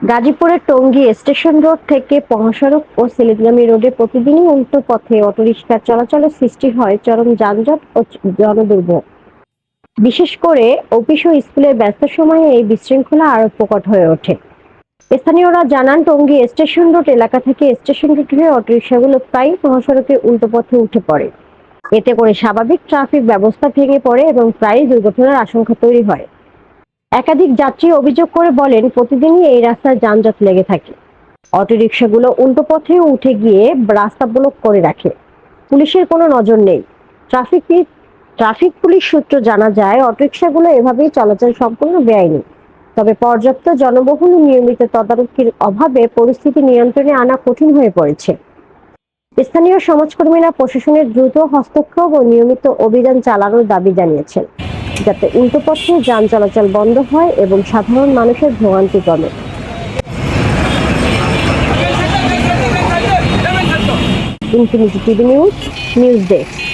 গাজীপুরের Tongi station road থেকে মহাসড়ক ও সিলেটগামী রোডে প্রতিদিনই উল্টো পথে অটোরিকশার চলাচলের সৃষ্টি হয় চরম যানজট ও জনদুর্ভোগ। বিশেষ করে অফিস ও স্কুলের ব্যস্ত সময়ে এই বিশৃঙ্খলা আরও প্রকট হয়ে ওঠে। স্থানীয়রা জানান, টঙ্গী স্টেশন রোড এলাকা থেকে স্টেশন রোড হয়ে অটোরিকশাগুলো প্রায় মহাসড়কে উল্টো পথে উঠে পড়ে। এতে করে স্বাভাবিক ট্রাফিক ব্যবস্থা ভেঙে পড়ে এবং প্রায় দুর্ঘটনার আশঙ্কা তৈরি হয়। একাধিক যাত্রী অভিযোগ করে বলেন, প্রতিদিনই এই রাস্তায় যানজট লেগে থাকে। অটোরিকশাগুলো উল্টো পথে উঠে গিয়ে রাস্তা ব্লক করে রাখে। পুলিশের কোনো নজর নেই। ট্রাফিক ট্রাফিক পুলিশ সূত্র জানা যায়, অটোরিকশাগুলো এভাবেই চলাচল সম্পূর্ণ বেআইনি। তবে পর্যাপ্ত জনবহুল নিয়মিত তদারকির অভাবে পরিস্থিতি নিয়ন্ত্রণে আনা কঠিন হয়ে পড়েছে। স্থানীয় সমাজকর্মীরা প্রশাসনের দ্রুত হস্তক্ষেপ ও নিয়মিত অভিযান চালানোর দাবি জানিয়েছেন। যাতে উল্টো পথে যান চলাচল বন্ধ হয় এবং সাধারণ মানুষের ভোগান্তি কমে। Infinity TV news news desk.